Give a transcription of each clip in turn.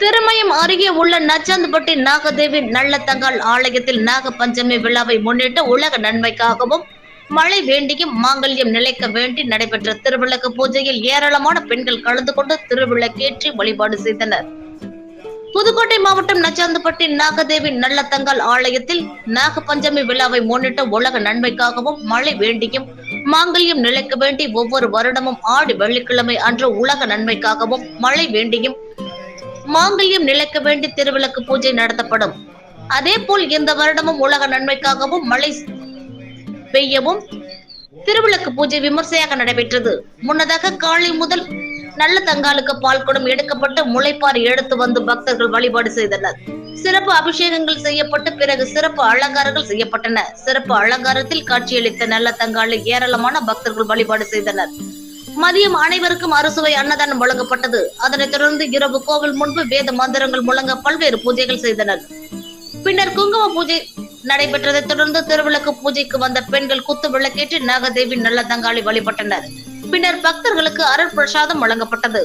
திருமயம் அருகே உள்ள நச்சாந்துப்பட்டி நாகதேவி நல்லத்தங்கால் ஆலயத்தில் நாக பஞ்சமி விழாவை முன்னிட்டு உலக நன்மைக்காகவும் மழை வேண்டியும் மாங்கல்யம் நிலைக்க வேண்டி நடைபெற்ற திருவிளக்கு பூஜையில் ஏராளமான பெண்கள் கலந்து கொண்டு திருவிளக்கேற்றி வழிபாடு செய்தனர். புதுக்கோட்டை மாவட்டம் நச்சாந்துப்பட்டி நாகதேவி நல்லத்தங்கால் ஆலயத்தில் நாக பஞ்சமி விழாவை முன்னிட்டு உலக நன்மைக்காகவும் மழை வேண்டியும் மாங்கல்யம் நிலைக்க வேண்டி ஒவ்வொரு வருடமும் ஆடி வெள்ளிக்கிழமை அன்று உலக நன்மைக்காகவும் மழை வேண்டியும் மாங்கல்யம் நிலைக்க வேண்டி திருவிளக்கு பூஜை நடத்தப்படும். அதே போல் இந்த வருடமும் உலக நன்மைக்காகவும் மழை பெய்யவும் திருவிளக்கு பூஜை விமர்சையாக நடைபெற்றது. முன்னதாக காலை முதல் நல்ல தங்காலுக்கு பால் குடம் எடுக்கப்பட்டு முளைப்பாறு எடுத்து வந்து பக்தர்கள் வழிபாடு செய்தனர். சிறப்பு அபிஷேகங்கள் செய்யப்பட்டு பிறகு சிறப்பு அலங்காரங்கள் செய்யப்பட்டன. சிறப்பு அலங்காரத்தில் காட்சியளித்த நல்ல தங்காலை ஏராளமான பக்தர்கள் வழிபாடு செய்தனர். மதியம் அனைவருக்கும் அறுசுவை அன்னதானம் வழங்கப்பட்டது. அதனைத் தொடர்ந்து இரவு கோவில் முன்பு வேத மந்திரங்கள் முழங்க பல்வேறு பூஜைகள் செய்தனர். பின்னர் குங்கும பூஜை நடைபெற்றதைத் தொடர்ந்து திருவிளக்கு பூஜைக்கு வந்த பெண்கள் குத்து விளக்கேற்றி நாகதேவி நல்ல தங்காளி வழிபட்டனர். பின்னர் பக்தர்களுக்கு அருள் பிரசாதம் வழங்கப்பட்டது.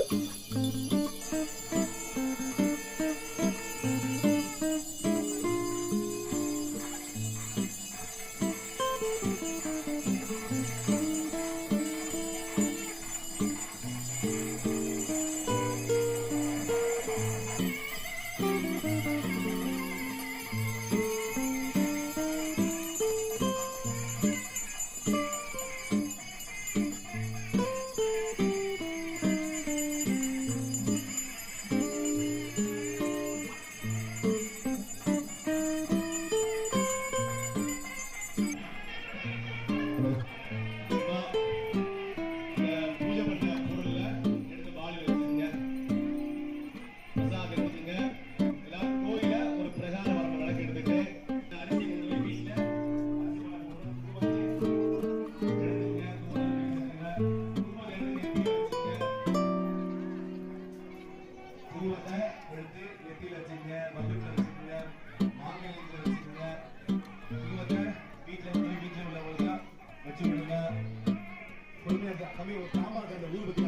வீட்டில் வீட்டுல உங்க வச்சு விடுங்க பொறுமையா தம்பி ஒரு சாம்பார் கண்ட ஊர் பற்றி